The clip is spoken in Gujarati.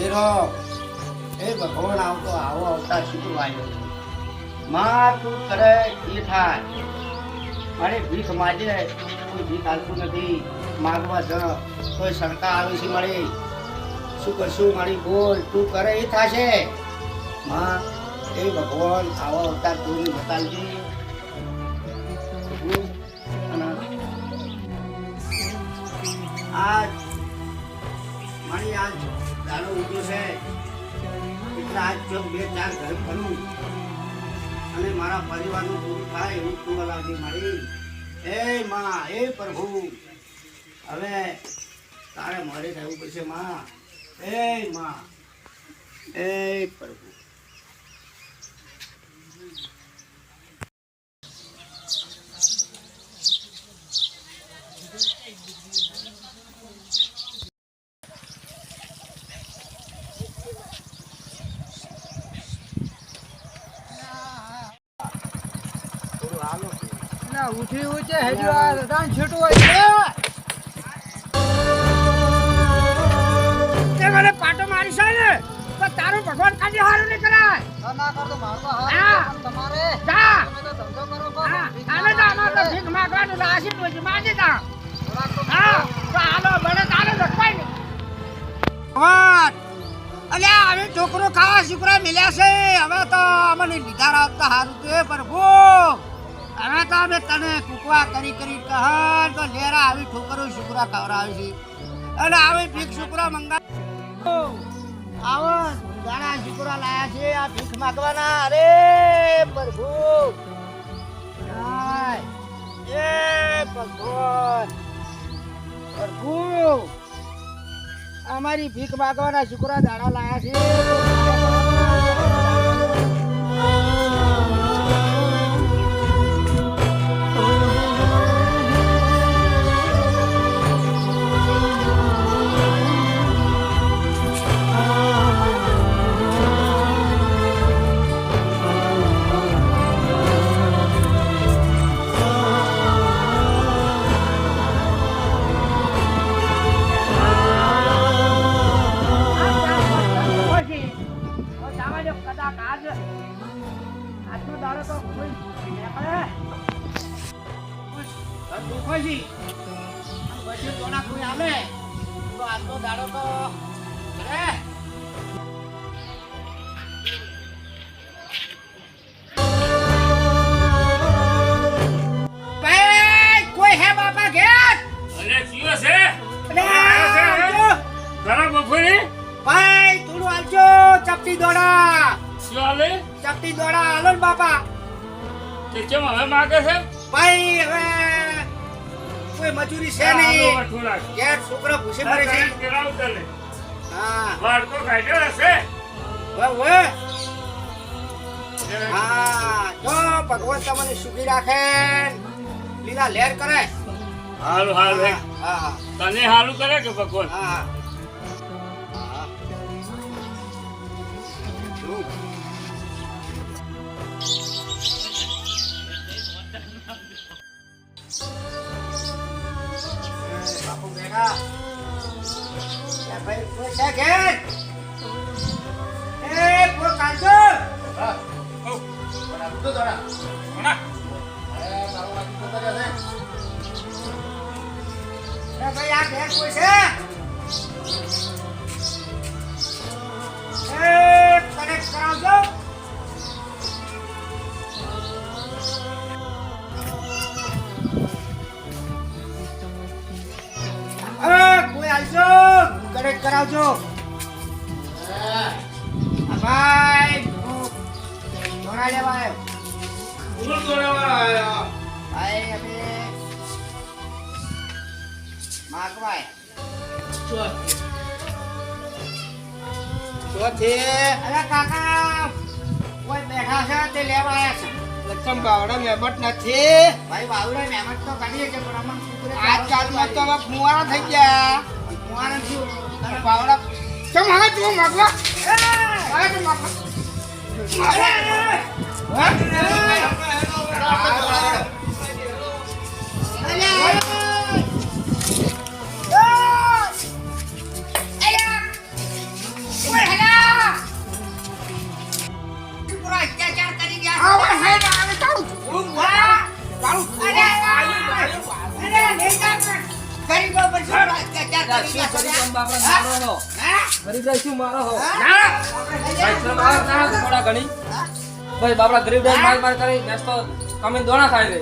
એ ભગવાન આવતો આવો આવતા શું આવ્યો માં તું કરે એ થાય. મારે ભીખ માજે કોઈ ભીખ હાલતું નથી. માગવા જ કોઈ સરકાર આવી છે મારી. શું કરશું મારી બોલ, તું કરે એ થશે. માં એ ભગવાન, આવો અવતાર તું બતાવજે આ મારી આ દાડો ઉગ્યો છે. એટલે આજ જો બે ચાર ઘર કરું અને મારા પરિવારનું પૂરું થાય એવું તું લાવજે મારી એ માં એ પ્રભુ, હવે તારે મારે રહેવું પડશે, માં. એ માં એ પ્રભુ. ના ઉઠી ઉઠે હજુ આ રાન છૂટું હોય છે. તે મને પાટો મારી છે ને તો તારું ભગવાન કાજે હારું નહીં કરાય. ના કરતો મારતો હા. હાથ તમારે જા. તમે તો ધંધો કરો છો. ભીખ આને તો માંગો. તો ભીખ માગવાનું લાસી પછી માગી તા હા. તો હાલો બળે તારે લખવાય ને ભગવાન અલ્યા હવે છોકરો ખાવા શીકરા મિલ્યા છે. હવે તો અમને લીધા રાખતા હારું તો પ્રભુ. હવે તો અમે તને કુકવા કરી કરી કહન તો લેરા આવી ઠોકરો શુકરા ખવડાવે છે. અને આવી ભીખ શુકરા મંગા આવો ગાણા શુકરા લાયા છે, આ ભીખ માગવાના. અરે, પ્રભુ. એ ભગવાન. પ્રભુ. અમારી ભીખ માગવાના શુક્રા દાડા લાયા છે. કોઈ હે બાપા ઘેર? અરે કયો છે? અરે, આવજો. ઘણા બપોરે? ભાઈ થોડું આવજો ચપટી દોડા. શું હાલે ચપટી દોડા હાલો ને બાપા. કે કેમ હવે માગે છે? ભાઈ હવે કોઈ મજૂરી છે નહીં. યાર છોકરો ભૂસે મરે છે. કરાવું તને. હા. વાડકો કાઢ્યો હશે. હવે. હવે હા જો ભગવાન તમને સુખી રાખે લીલા લહેર કરે. હારું હારું હે. હા હા તને હારું કરે કે ભગવાન? હા હા. ભાઈ છે ઘેર? એ કોઈ કાઢજો હા. ઓ, કોના? એ ભાઈ આ બેગ કોઈ છે? એ કનેક્ટ કરાવજો. કરાવજો. ભાઈ દોડા લેવા આવ્યો કોણ દોડાવવા આયા? ભાઈ અમે માગવાય. અરે કાકા કોઈ બેઠા છે તે લેવા આવ્યા છે. લક્ષમ બાવડા મહેમત નથી? ભાઈ બાવડા મહેમત તો કરીએ છે પણ અમને કુકરે આજકાલમાં તો ફુવારા થઈ ગયા. બાવડા ચમ હવે તું માગવા હવે તું માગવા અરે! અરે! કરી મારો હો? ગરીબ રહીશું મારો ભાઈ બાપડા. ગરીબ રહી માર માર કરી મેસ તો કમી દોણા થાય લે.